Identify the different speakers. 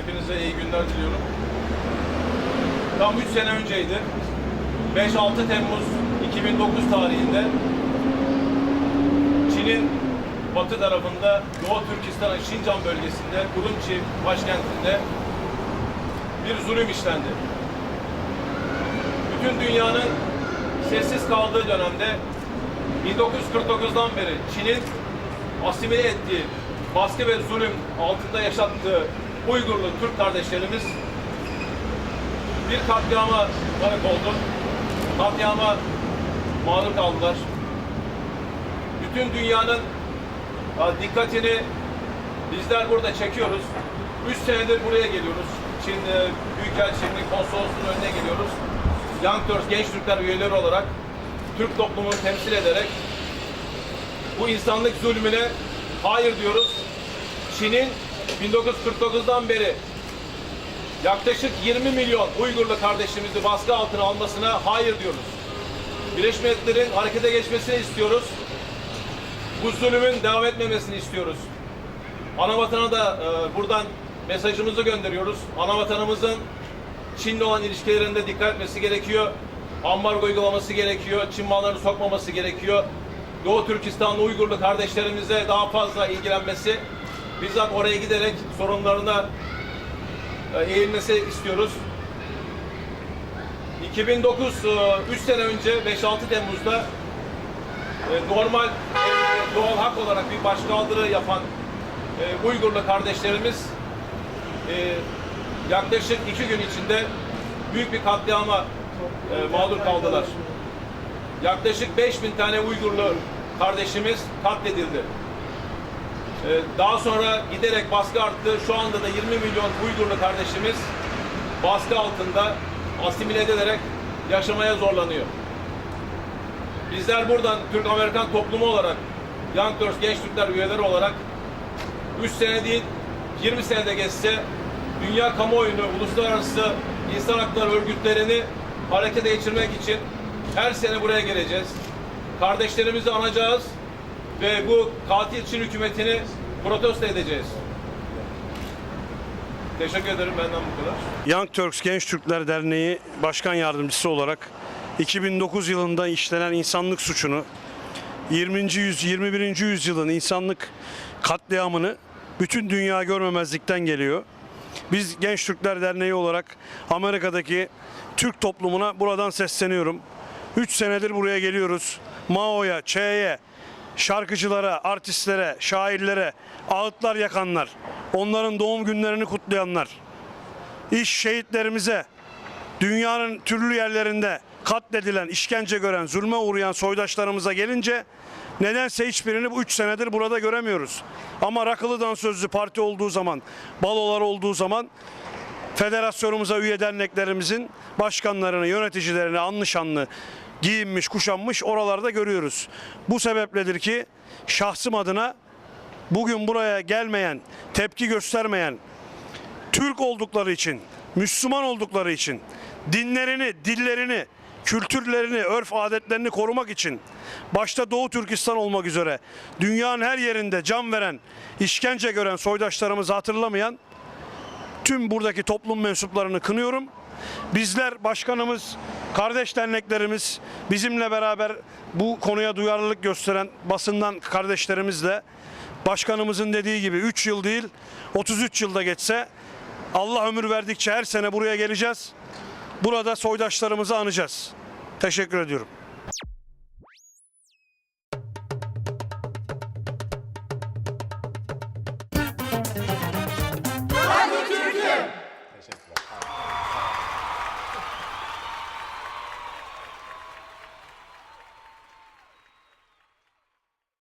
Speaker 1: Hepinize iyi günler diliyorum. Tam 3 sene önceydi. 5-6 Temmuz 2009 tarihinde Çin'in batı tarafında Doğu Türkistan'ın Şincan bölgesinde Urumçi başkentinde bir zulüm işlendi. Bütün dünyanın sessiz kaldığı dönemde 1949'dan beri Çin'in asimile ettiği baskı ve zulüm altında yaşattığı Uygurlu Türk kardeşlerimiz bir katliama tanık oldu. Katliama mağdur kaldılar. Bütün dünyanın ha, dikkatini bizler burada çekiyoruz. Üç senedir buraya geliyoruz. Çin e, Büyükelçiliğinin konsolosluğunun önüne geliyoruz. Young Turks Genç Türkler üyeleri olarak Türk toplumunu temsil ederek bu insanlık zulmüne hayır diyoruz. Çin'in 1949'dan beri yaklaşık 20 milyon Uygurlu kardeşimizi baskı altına almasına hayır diyoruz. Birleşmiş Milletler'in harekete geçmesini istiyoruz. Bu zulümün devam etmemesini istiyoruz. Anavatana da e, buradan mesajımızı gönderiyoruz. Anavatanımızın Çin'le olan ilişkilerinde dikkat etmesi gerekiyor. Ambargo uygulaması gerekiyor. Çin mallarını sokmaması gerekiyor. Doğu Türkistanlı Uygurlu kardeşlerimize daha fazla ilgilenmesi, bizzat oraya giderek sorunlarına e, eğilmesi istiyoruz. 2009, 3 sene önce 5-6 Temmuz'da e, normal e, doğal hak olarak bir başkaldırı yapan e, Uygurlu kardeşlerimiz e, yaklaşık iki gün içinde büyük bir katliama e, mağdur kaldılar. Yaklaşık 5000 tane Uygurlu kardeşimiz katledildi. Ee, Daha sonra giderek baskı arttı. Şu anda da 20 milyon Uygurlu kardeşimiz baskı altında asimile edilerek yaşamaya zorlanıyor. Bizler buradan Türk-Amerikan toplumu olarak Young Turks Genç Türkler üyeleri olarak 3 sene değil 20 senede geçse dünya kamuoyunu, uluslararası insan hakları örgütlerini harekete geçirmek için her sene buraya geleceğiz. Kardeşlerimizi anacağız ve bu katil Çin hükümetini protesto edeceğiz. Teşekkür ederim benden bu kadar.
Speaker 2: Young Turks Genç Türkler Derneği Başkan Yardımcısı olarak 2009 yılında işlenen insanlık suçunu 20. yüz 21. yüzyılın insanlık katliamını bütün dünya görmemezlikten geliyor. Biz Genç Türkler Derneği olarak Amerika'daki Türk toplumuna buradan sesleniyorum. 3 senedir buraya geliyoruz. Mao'ya, Ç'ye, şarkıcılara, artistlere, şairlere, ağıtlar yakanlar, onların doğum günlerini kutlayanlar, iş şehitlerimize, dünyanın türlü yerlerinde katledilen, işkence gören, zulme uğrayan soydaşlarımıza gelince nedense hiçbirini bu 3 senedir burada göremiyoruz. Ama Rakılı Dansözlü Parti olduğu zaman, balolar olduğu zaman federasyonumuza üye derneklerimizin başkanlarını, yöneticilerini anlı şanlı giyinmiş, kuşanmış oralarda görüyoruz. Bu sebepledir ki şahsım adına bugün buraya gelmeyen, tepki göstermeyen, Türk oldukları için, Müslüman oldukları için, dinlerini, dillerini, kültürlerini, örf adetlerini korumak için başta Doğu Türkistan olmak üzere dünyanın her yerinde can veren, işkence gören soydaşlarımızı hatırlamayan tüm buradaki toplum mensuplarını kınıyorum. Bizler başkanımız, Kardeş derneklerimiz bizimle beraber bu konuya duyarlılık gösteren basından kardeşlerimizle başkanımızın dediği gibi 3 yıl değil 33 yılda geçse Allah ömür verdikçe her sene buraya geleceğiz. Burada soydaşlarımızı anacağız. Teşekkür ediyorum. Hadi Türkiye!